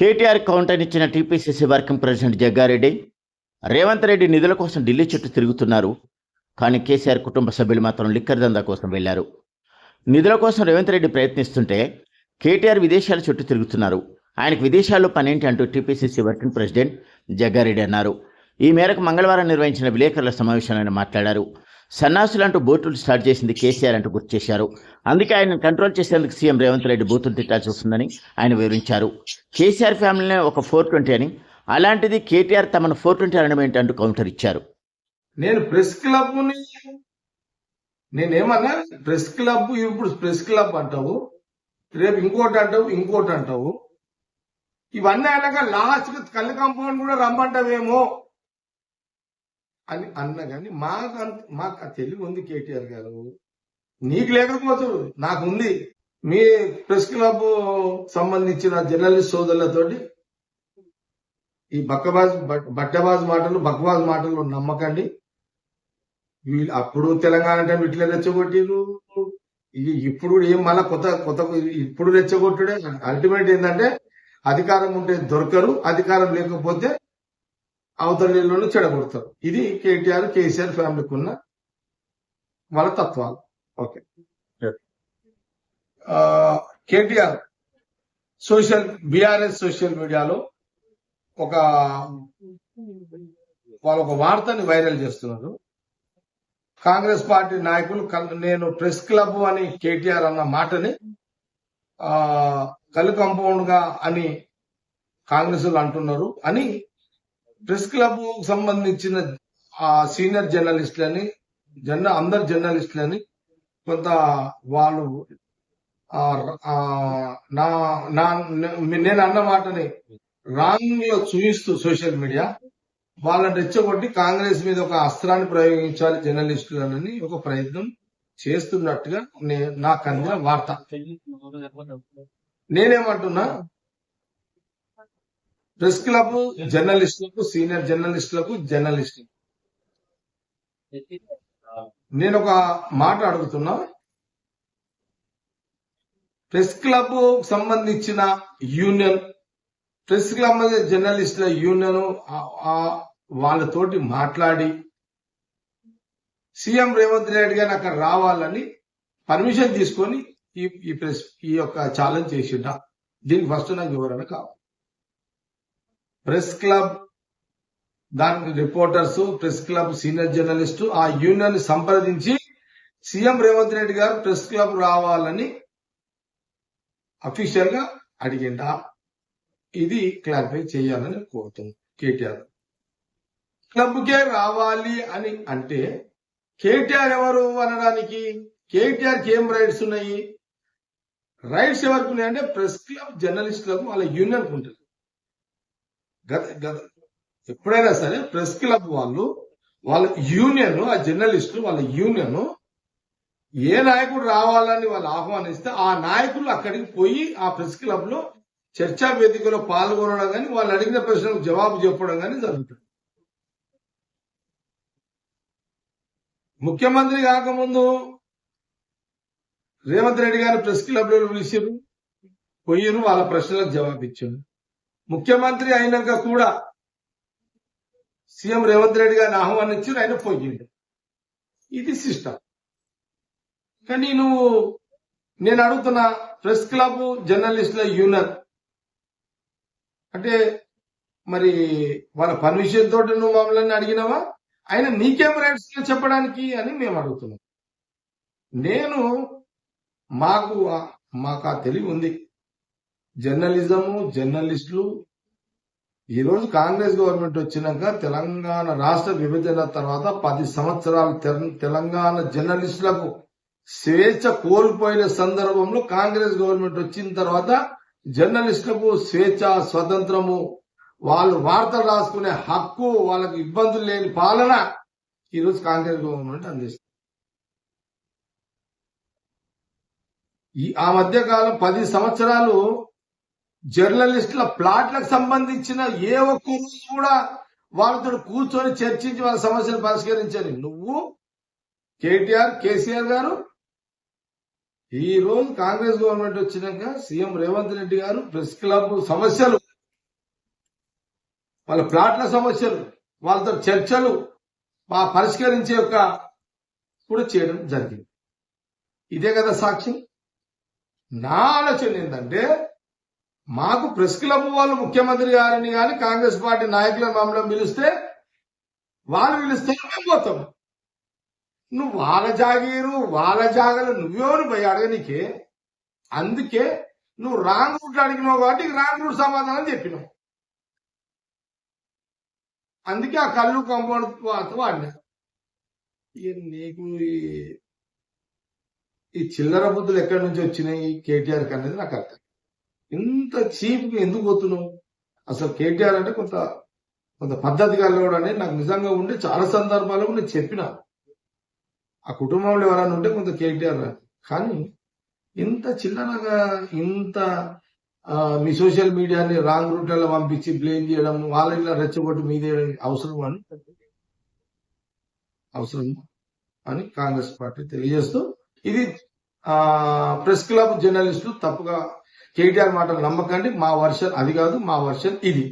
KTR counter ఇచ్చిన TPCC working president Jagga Reddy Revanth Reddy నిధుల కోసం ఢిల్లీ చుట్టూ తిరుగుతున్నారు. కానీ కేసీఆర్ కుటుంబ సభ్యులు మాత్రం లిక్కర్ దందా కోసం వెళ్ళారు నిధుల కోసం రేవంత్ రెడ్డి ప్రయత్నిస్తుంటే కేటీఆర్ విదేశాల చుట్టూ తిరుగుతున్నారు. ఆయనకు విదేశాల్లో పనేంటి అంటూ టీపీసీసీ వర్కింగ్ ప్రెసిడెంట్ జగ్గారెడ్డి అన్నారు. ఈ మేరకు మంగళవారం నిర్వహించిన విలేకరుల సమావేశంలో ఆయన మాట్లాడారు. సన్నాసులు అంటూ బూతులు స్టార్ట్ చేసింది కేసీఆర్ అంటూ గుర్తు చేశారు. అందుకే ఆయన కంట్రోల్ చేసేందుకు సీఎం రేవంత్ రెడ్డి బూతులు తిట్టాల్సి వస్తుందని ఆయన వివరించారు. కేసీఆర్ ఫ్యామిలీనే ఒక ఫోర్ ట్వంటీ అని అలాంటిది కేటీఆర్ తమను ఫోర్ ట్వంటీ అనడం ఏంటంటూ కౌంటర్ ఇచ్చారు. నేను ప్రెస్ క్లబ్ నేనేమన్నా ప్రెస్ క్లబ్ ఇప్పుడు ప్రెస్ క్లబ్ అంటావు రేపు ఇంకోటి అంటావు ఇంకోటి అంటావు. ఇవన్నీ అనగా లాస్ట్ కళ్ళు కాంపౌండ్ కూడా రమ్మంటావేమో. అని అన్న కానీ మాకు అంత- మాకు ఆ తెలివి ఉంది కేటీఆర్ గారు. నీకు లేకపోతే నాకు ఉంది మీ ప్రెస్ క్లబ్ సంబంధించిన జర్నలిస్ట్ సోదరులతోటి ఈ బక్కబాజ్ బట్టబాజ్ మాటలు బక్కబాజ్ మాటలు నమ్మకండి. వీళ్ళు అప్పుడు తెలంగాణ అంటే ఇట్లా రెచ్చగొట్టిరు ఇప్పుడు ఏం మళ్ళా కొత్త కొత్త ఇప్పుడు రెచ్చగొట్టుడే. అల్టిమేట్ ఏంటంటే అధికారం ఉంటే దొరకరు అధికారం లేకపోతే అవతల నీళ్ళను చెడగొడతారు. ఇది కేటీఆర్ కేసీఆర్ ఫ్యామిలీకి ఉన్న వాళ్ళ తత్వాలు. Okay. KTR social BRS social మీడియాలో ఒక వాళ్ళు ఒక వార్తని వైరల్ చేస్తున్నారు. కాంగ్రెస్ పార్టీ నాయకులు కల్- నేను ప్రెస్ క్లబ్ అని కేటీఆర్ అన్న మాటని ఆ కలు కాంపౌండ్గా అని కాంగ్రెస్ అంటున్నారు అని ప్రెస్ క్లబ్ సంబంధించిన ఆ సీనియర్ జర్నలిస్టులని జర్న అందరు జర్నలిస్టులని కొంత వాళ్ళు నా నా నేను అన్న మాటని రాంగ్లో చూపిస్తూ సోషల్ మీడియా వాళ్ళని రెచ్చగొట్టి కాంగ్రెస్ మీద ఒక అస్త్రాన్ని ప్రయోగించాలి జర్నలిస్టులని ఒక ప్రయత్నం చేస్తున్నట్టుగా నే- నాకు అందిన వార్త. నేనేమంటున్నా ప్రెస్ క్లబ్ జర్నలిస్టులకు సీనియర్ జర్నలిస్టులకు జర్నలిస్ట్ నేను ఒక మాట అడుగుతున్నా. ప్రెస్ క్లబ్ సంబంధించిన యూనియన్ ప్రెస్ క్లబ్ జర్నలిస్టుల యూనియన్ వాళ్ళతోటి మాట్లాడి సీఎం రేవంత్ రెడ్డి గారిని అక్కడ రావాలని పర్మిషన్ తీసుకొని ఈ ఈ ప్రెస్ ఈ యొక్క ఛాలెంజ్ చేసిండ. దీనికి ఫస్ట్ నాకు వివరణ కావాలి. ప్రెస్ క్లబ్ దానికి reporters press club senior journalist ఆ యూనియన్ సంప్రదించి సీఎం రేవంత్ రెడ్డి గారు ప్రెస్ క్లబ్ రావాలని అఫీషియల్గా అడిగిండా. ఇది క్లారిఫై చేయాలని కోరుతుంది కేటీఆర్. క్లబ్కే రావాలి అని అంటే కేటీఆర్ ఎవరు అనడానికి? కేటీఆర్ ఏం రైట్స్ ఉన్నాయి? రైట్స్ ఎవరికి ఉన్నాయంటే ప్రెస్ క్లబ్ జర్నలిస్టులకు వాళ్ళ యూనియన్ ఉంటుంది గత గత ఎప్పుడైనా సరే ప్రెస్ క్లబ్ వాళ్ళు వాళ్ళ యూనియన్ ఆ జర్నలిస్టులు వాళ్ళ యూనియన్ ఏ నాయకుడు రావాలని వాళ్ళు ఆహ్వానిస్తే ఆ నాయకులు అక్కడికి పోయి ఆ ప్రెస్ క్లబ్లో చర్చా వేదికలో పాల్గొనడం కానీ వాళ్ళు అడిగిన ప్రశ్నలకు జవాబు చెప్పడం కానీ జరుగుతుంది. ముఖ్యమంత్రి కాకముందు రేవంత్ రెడ్డి గారు ప్రెస్ క్లబ్లో పిలిచారు పోయిరు వాళ్ళ ప్రశ్నలకు జవాబు ఇచ్చారు ముఖ్యమంత్రి అయినాక కూడా సీఎం రేవంత్ రెడ్డి గారిని ఆహ్వానించారు ఆయన పోయిండు. ఇది సిస్టమ్. కానీ నువ్వు నేను అడుగుతున్న ప్రెస్ క్లబ్ జర్నలిస్టుల యూనియన్ అంటే మరి వాళ్ళ పర్మిషన్ తోటి నువ్వు మమ్మల్ని అడిగినావా? ఆయన నీకేం రైట్స్ చెప్పడానికి అని మేము అడుగుతున్నాం. నేను మాకు మాకు ఆ తెలివి ఉంది. జర్నలిజము జర్నలిస్టులు. ఈరోజు కాంగ్రెస్ గవర్నమెంట్ వచ్చినాక తెలంగాణ రాష్ట్ర విభజన తర్వాత పది సంవత్సరాలు తెలంగాణ జర్నలిస్టులకు స్వేచ్ఛ కోల్పోయిన సందర్భంలో కాంగ్రెస్ గవర్నమెంట్ వచ్చిన తర్వాత జర్నలిస్టులకు స్వేచ్ఛ స్వతంత్రము వాళ్ళు వార్తలు రాసుకునే హక్కు వాళ్ళకి ఇబ్బందులు లేని పాలన ఈరోజు కాంగ్రెస్ గవర్నమెంట్ అందిస్తుంది. ఈ ఆ మధ్య కాలం పది సంవత్సరాలు జర్నలిస్టుల ప్లాట్లకు సంబంధించిన ఏ ఒక్క కూడా వాళ్ళతో కూర్చొని చర్చించి వాళ్ళ సమస్యలు పరిష్కరించని నువ్వు కేటీఆర్ కేసీఆర్ గారు ఈ రోజు కాంగ్రెస్ గవర్నమెంట్ వచ్చినాక సీఎం రేవంత్ రెడ్డి గారు ప్రెస్ క్లబ్ సమస్యలు వాళ్ళ ప్లాట్ల సమస్యలు వాళ్ళతో చర్చలు పరిష్కరించే యొక్క కూడా చేయడం జరిగింది. ఇదే కదా సాక్ష్యం? నా ఆలోచన ఏంటంటే మాకు ప్రెస్ క్లబ్ వాళ్ళు ముఖ్యమంత్రి గారిని కానీ కాంగ్రెస్ పార్టీ నాయకులను మమ్మల్ని పిలిస్తే వాళ్ళు పిలిస్తే మేము పోతాం. నువ్వు వాళ్ళ జాగీరు వాళ్ళ జాగలు నువ్వేమని పోయి అడగనికే అందుకే నువ్వు రాంగ్ రూట్ అడిగినావు కాబట్టి రాంగ్ రూట్ సమాధానం చెప్పినావు అందుకే ఆ కళ్ళు కంపౌండ్ వాడినా. ఇక నీకు ఈ- చిల్లర బుద్ధులు ఎక్కడి నుంచి వచ్చినాయి? కేటీఆర్ అనేది నాకు అర్థం ఇంత చీప్గా ఎందుకు పోతున్నావు? అసలు కేటీఆర్ అంటే కొంత కొంత పద్ధతి కలవడని నాకు నిజంగా ఉండి చాలా సందర్భాలు నేను చెప్పిన. ఆ కుటుంబంలో ఎవరైనా ఉంటే కొంత కేటీఆర్ కానీ ఇంత చిల్లరగా ఇంత మీ సోషల్ మీడియాని రాంగ్ రూట్లలో పంపించి బ్లేమ్ చేయడం వాళ్ళ ఇలా రెచ్చగొట్టి మీదే అవసరం అని అవసరం అని కాంగ్రెస్ పార్టీ తెలియజేస్తూ ఇది ప్రెస్ క్లబ్ జర్నలిస్టులు తప్పుగా కేటీఆర్ మాటలు నమ్మకండి మా వర్షన్ అది కాదు మా వర్షన్ ఇది.